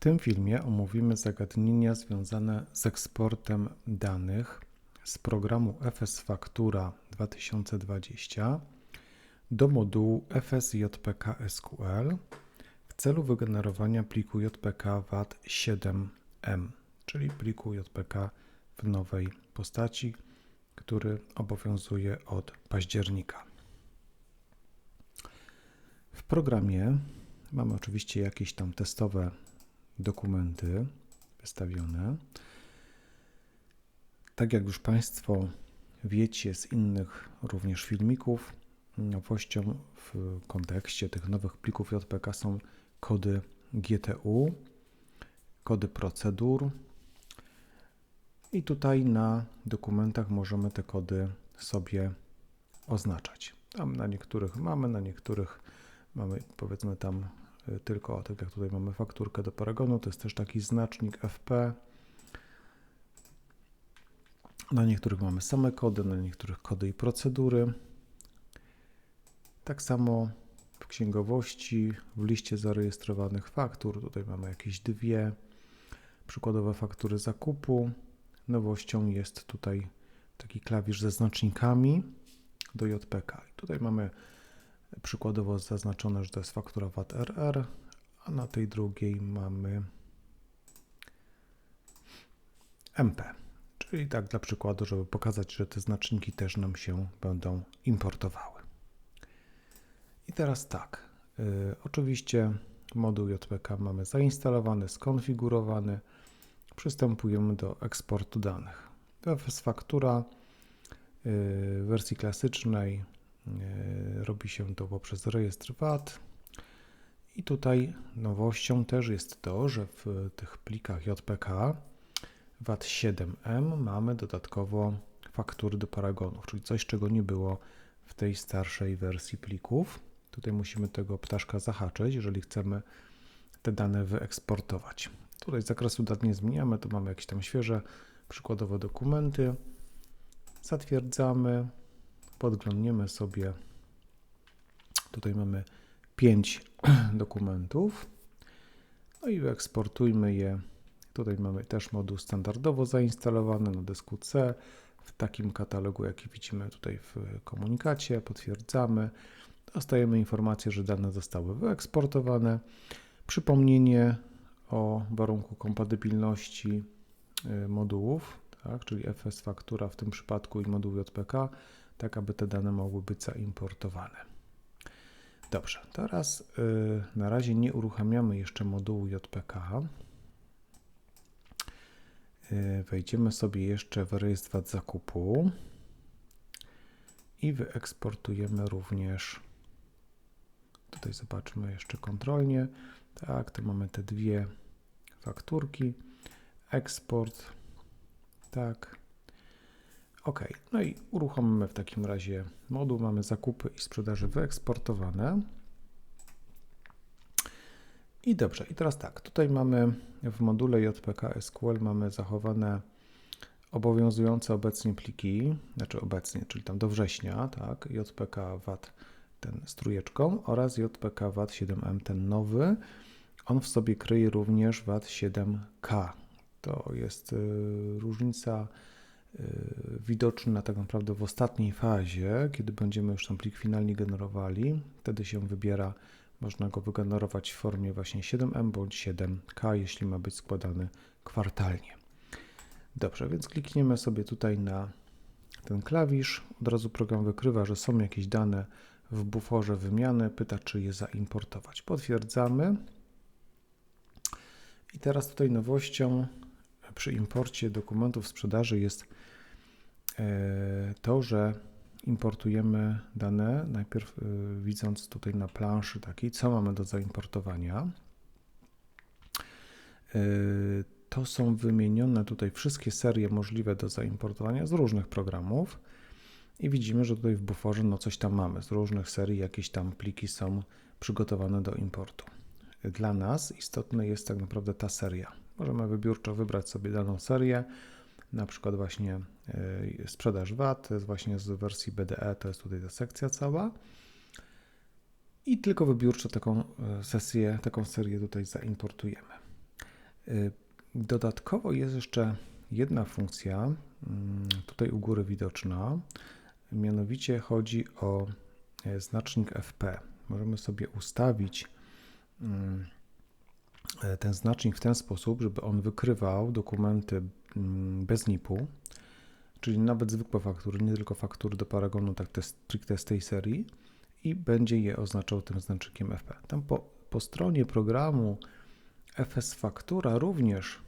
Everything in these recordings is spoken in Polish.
tym filmie omówimy zagadnienia związane z eksportem danych z programu FS Faktura 2020 do modułu FSJPK SQL w celu wygenerowania pliku JPK VAT 7M, czyli pliku JPK w nowej postaci, który obowiązuje od października. W programie mamy oczywiście jakieś tam testowe dokumenty wystawione. Tak jak już Państwo wiecie z innych również filmików, nowością w kontekście tych nowych plików JPK są kody GTU, kody procedur. I tutaj na dokumentach możemy te kody sobie oznaczać. Tam na niektórych mamy, na niektórych mamy powiedzmy tam tylko, tak jak tutaj mamy fakturkę do Paragonu, to jest też taki znacznik FP. Na niektórych mamy same kody, na niektórych kody i procedury. Tak samo w księgowości, w liście zarejestrowanych faktur, tutaj mamy jakieś dwie przykładowe faktury zakupu. Nowością jest tutaj taki klawisz ze znacznikami do JPK. I tutaj mamy przykładowo zaznaczone, że to jest faktura VAT RR, a na tej drugiej mamy MP. Czyli tak dla przykładu, żeby pokazać, że te znaczniki też nam się będą importowały. I teraz tak, y, oczywiście moduł JPK mamy zainstalowany, skonfigurowany. Przystępujemy do eksportu danych. FS Faktura y, w wersji klasycznej robi się to poprzez rejestr VAT. I tutaj nowością też jest to, że w tych plikach JPK VAT 7M mamy dodatkowo faktury do paragonów, czyli coś, czego nie było w tej starszej wersji plików. Tutaj musimy tego ptaszka zahaczyć, jeżeli chcemy te dane wyeksportować. Tutaj zakresu dat nie zmieniamy, to mamy jakieś tam świeże przykładowe dokumenty. Zatwierdzamy, podglądniemy sobie. Tutaj mamy 5 dokumentów. No i wyeksportujmy je. Tutaj mamy też moduł standardowo zainstalowany na dysku C w takim katalogu, jaki widzimy tutaj w komunikacie. Potwierdzamy. Dostajemy informację, że dane zostały wyeksportowane. Przypomnienie o warunku kompatybilności y, modułów, tak, czyli FS faktura w tym przypadku i moduł JPK, tak aby te dane mogły być zaimportowane. Dobrze, teraz yy, na razie nie uruchamiamy jeszcze modułu JPK. Yy, wejdziemy sobie jeszcze w rejestr zakupu i wyeksportujemy również. Tutaj zobaczmy jeszcze kontrolnie. Tak, tu mamy te dwie fakturki. Eksport. Tak. OK. No i uruchomimy w takim razie moduł. Mamy zakupy i sprzedaży wyeksportowane. I dobrze, i teraz tak, tutaj mamy w module JPK SQL mamy zachowane obowiązujące obecnie pliki, znaczy obecnie, czyli tam do września, tak, JPK VAT ten strujeczką oraz JPK VAT 7M ten nowy. On w sobie kryje również VAT 7K. To jest y, różnica widoczna tak naprawdę w ostatniej fazie, kiedy będziemy już ten plik finalnie generowali. Wtedy się wybiera, można go wygenerować w formie właśnie 7M bądź 7K, jeśli ma być składany kwartalnie. Dobrze, więc klikniemy sobie tutaj na ten klawisz. Od razu program wykrywa, że są jakieś dane w buforze wymiany, pyta, czy je zaimportować. Potwierdzamy. I teraz tutaj nowością przy imporcie dokumentów sprzedaży jest e, to, że importujemy dane, najpierw e, widząc tutaj na planszy takiej, co mamy do zaimportowania. E, to są wymienione tutaj wszystkie serie możliwe do zaimportowania z różnych programów i widzimy, że tutaj w buforze no coś tam mamy. Z różnych serii jakieś tam pliki są przygotowane do importu. Dla nas istotna jest tak naprawdę ta seria. Możemy wybiórczo wybrać sobie daną serię, na przykład właśnie e, sprzedaż VAT, to jest właśnie z wersji BDE, to jest tutaj ta sekcja cała. I tylko wybiórczo taką e, sesję, taką serię tutaj zaimportujemy. Y, Dodatkowo jest jeszcze jedna funkcja, mm, tutaj u góry widoczna, mianowicie chodzi o e, znacznik FP. Możemy sobie ustawić mm, e, ten znacznik w ten sposób, żeby on wykrywał dokumenty mm, bez NIP-u, czyli nawet zwykłe faktury, nie tylko faktury do Paragonu, tak te stricte z tej serii i będzie je oznaczał tym znacznikiem FP. Tam po, po stronie programu FS Faktura również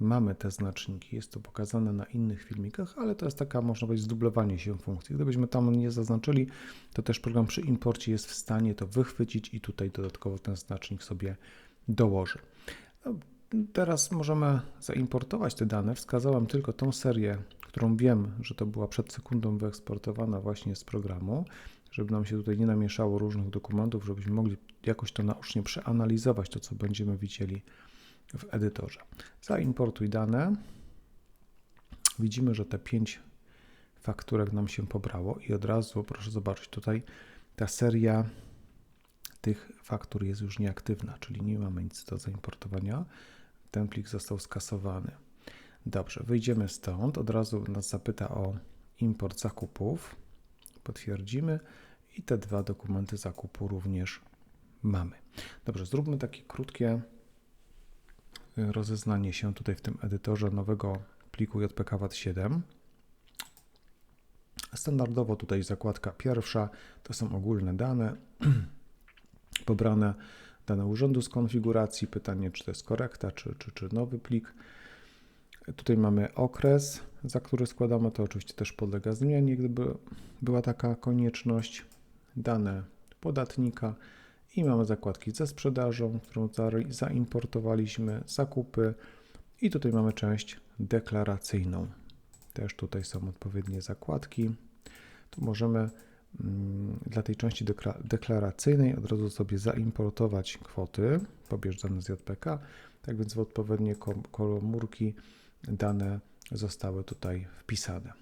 mamy te znaczniki. Jest to pokazane na innych filmikach, ale to jest taka, można powiedzieć, zdublowanie się funkcji. Gdybyśmy tam nie zaznaczyli, to też program przy imporcie jest w stanie to wychwycić i tutaj dodatkowo ten znacznik sobie dołoży. No, teraz możemy zaimportować te dane. Wskazałem tylko tą serię, którą wiem, że to była przed sekundą wyeksportowana właśnie z programu, żeby nam się tutaj nie namieszało różnych dokumentów, żebyśmy mogli jakoś to naucznie przeanalizować to, co będziemy widzieli w edytorze. Zaimportuj dane. Widzimy, że te 5 fakturek nam się pobrało i od razu proszę zobaczyć tutaj ta seria tych faktur jest już nieaktywna, czyli nie mamy nic do zaimportowania. Ten plik został skasowany. Dobrze, wyjdziemy stąd. Od razu nas zapyta o import zakupów. Potwierdzimy i te dwa dokumenty zakupu również mamy. Dobrze, zróbmy takie krótkie rozeznanie się tutaj w tym edytorze nowego pliku JPK-VAT7. Standardowo tutaj zakładka pierwsza to są ogólne dane, pobrane dane urzędu z konfiguracji, pytanie czy to jest korekta, czy, czy, czy nowy plik. Tutaj mamy okres, za który składamy, to oczywiście też podlega zmianie, gdyby była taka konieczność. Dane podatnika, i mamy zakładki ze sprzedażą, którą zaimportowaliśmy, zakupy i tutaj mamy część deklaracyjną. Też tutaj są odpowiednie zakładki. Tu możemy dla tej części deklaracyjnej od razu sobie zaimportować kwoty, pobierz dane z JPK, tak więc w odpowiednie komórki dane zostały tutaj wpisane,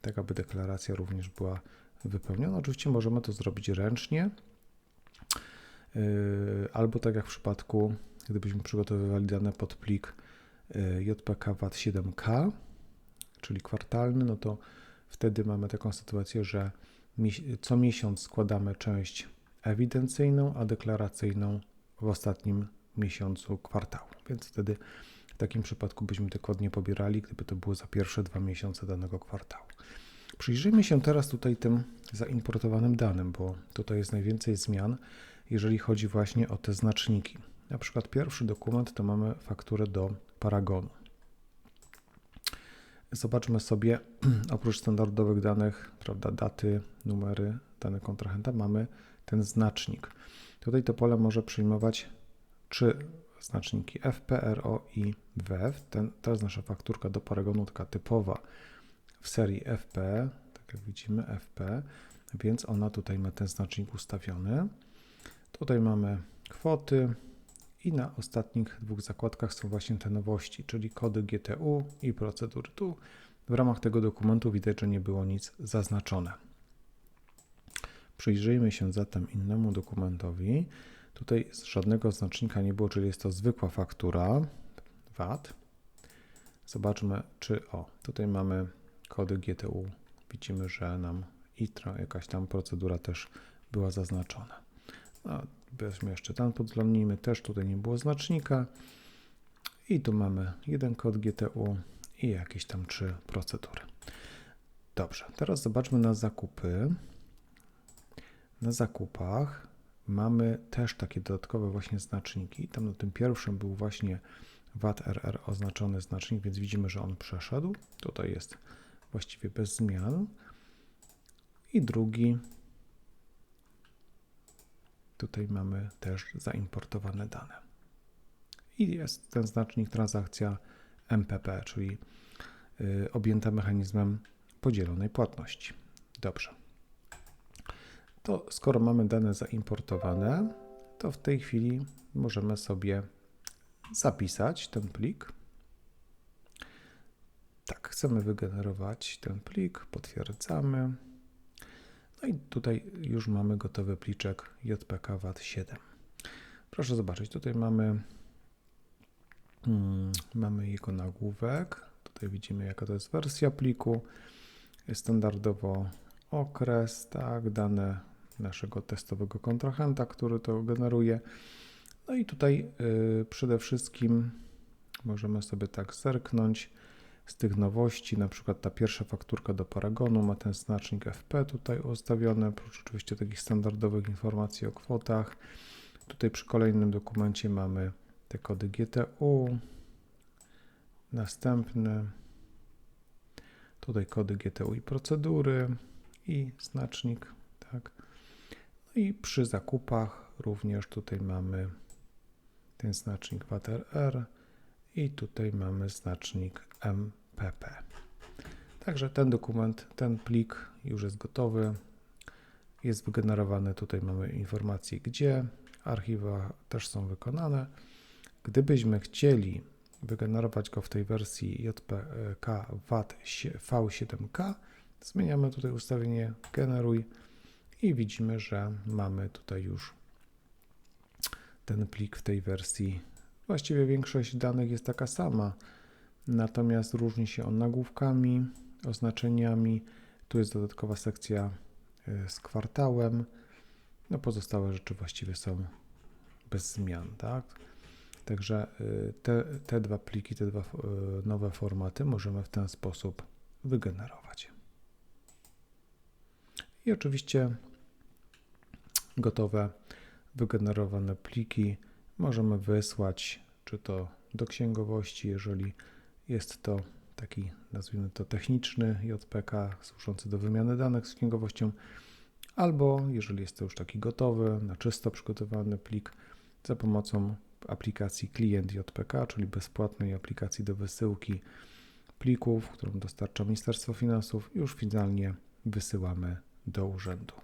tak aby deklaracja również była wypełniona. Oczywiście możemy to zrobić ręcznie, Yy, albo tak jak w przypadku, gdybyśmy przygotowywali dane pod plik yy, JPK VAT 7K, czyli kwartalny, no to wtedy mamy taką sytuację, że co miesiąc składamy część ewidencyjną, a deklaracyjną w ostatnim miesiącu kwartału. Więc wtedy w takim przypadku byśmy dokładnie pobierali, gdyby to było za pierwsze dwa miesiące danego kwartału. Przyjrzyjmy się teraz tutaj tym zaimportowanym danym, bo tutaj jest najwięcej zmian jeżeli chodzi właśnie o te znaczniki. Na przykład pierwszy dokument to mamy fakturę do Paragonu. Zobaczmy sobie, oprócz standardowych danych, prawda, daty, numery, dane kontrahenta, mamy ten znacznik. Tutaj to pole może przyjmować trzy znaczniki RO i WF. Ten, to jest nasza fakturka do Paragonu, taka typowa w serii FP, tak jak widzimy FP, więc ona tutaj ma ten znacznik ustawiony. Tutaj mamy kwoty i na ostatnich dwóch zakładkach są właśnie te nowości, czyli kody GTU i procedury. Tu w ramach tego dokumentu widać, że nie było nic zaznaczone. Przyjrzyjmy się zatem innemu dokumentowi. Tutaj żadnego znacznika nie było, czyli jest to zwykła faktura VAT. Zobaczmy, czy o, tutaj mamy kody GTU. Widzimy, że nam ITRA, jakaś tam procedura też była zaznaczona. No, weźmy jeszcze ten podglądnijmy, też tutaj nie było znacznika. I tu mamy jeden kod GTU i jakieś tam trzy procedury. Dobrze, teraz zobaczmy na zakupy. Na zakupach mamy też takie dodatkowe właśnie znaczniki. Tam na tym pierwszym był właśnie VAT RR oznaczony znacznik, więc widzimy, że on przeszedł. Tutaj jest właściwie bez zmian. I drugi Tutaj mamy też zaimportowane dane. I jest ten znacznik transakcja MPP, czyli y, objęta mechanizmem podzielonej płatności. Dobrze. To skoro mamy dane zaimportowane, to w tej chwili możemy sobie zapisać ten plik. Tak, chcemy wygenerować ten plik, potwierdzamy. No i tutaj już mamy gotowy pliczek JPK VAT 7. Proszę zobaczyć, tutaj mamy Mm, Mamy jego nagłówek. Tutaj widzimy, jaka to jest wersja pliku. Standardowo okres, tak, dane naszego testowego kontrahenta, który to generuje. No i tutaj y, przede wszystkim możemy sobie tak zerknąć z tych nowości, na przykład ta pierwsza fakturka do Paragonu ma ten znacznik FP tutaj ustawiony, oprócz oczywiście takich standardowych informacji o kwotach. Tutaj przy kolejnym dokumencie mamy te kody GTU. Następny. Tutaj kody GTU i procedury i znacznik, tak. No i przy zakupach również tutaj mamy ten znacznik WATR i tutaj mamy znacznik MPP. Także ten dokument, ten plik już jest gotowy. Jest wygenerowany, tutaj mamy informacje gdzie, archiwa też są wykonane. Gdybyśmy chcieli wygenerować go w tej wersji JPK VAT V7K, zmieniamy tutaj ustawienie generuj i widzimy, że mamy tutaj już ten plik w tej wersji. Właściwie większość danych jest taka sama, natomiast różni się on nagłówkami, oznaczeniami. Tu jest dodatkowa sekcja y, z kwartałem. No pozostałe rzeczy właściwie są bez zmian, tak? Także y, te, te dwa pliki, te dwa y, nowe formaty możemy w ten sposób wygenerować. I oczywiście gotowe, wygenerowane pliki możemy wysłać, czy to do księgowości, jeżeli jest to taki, nazwijmy to techniczny JPK służący do wymiany danych z księgowością, albo jeżeli jest to już taki gotowy, na czysto przygotowany plik za pomocą aplikacji klient JPK, czyli bezpłatnej aplikacji do wysyłki plików, którą dostarcza Ministerstwo Finansów, już finalnie wysyłamy do urzędu.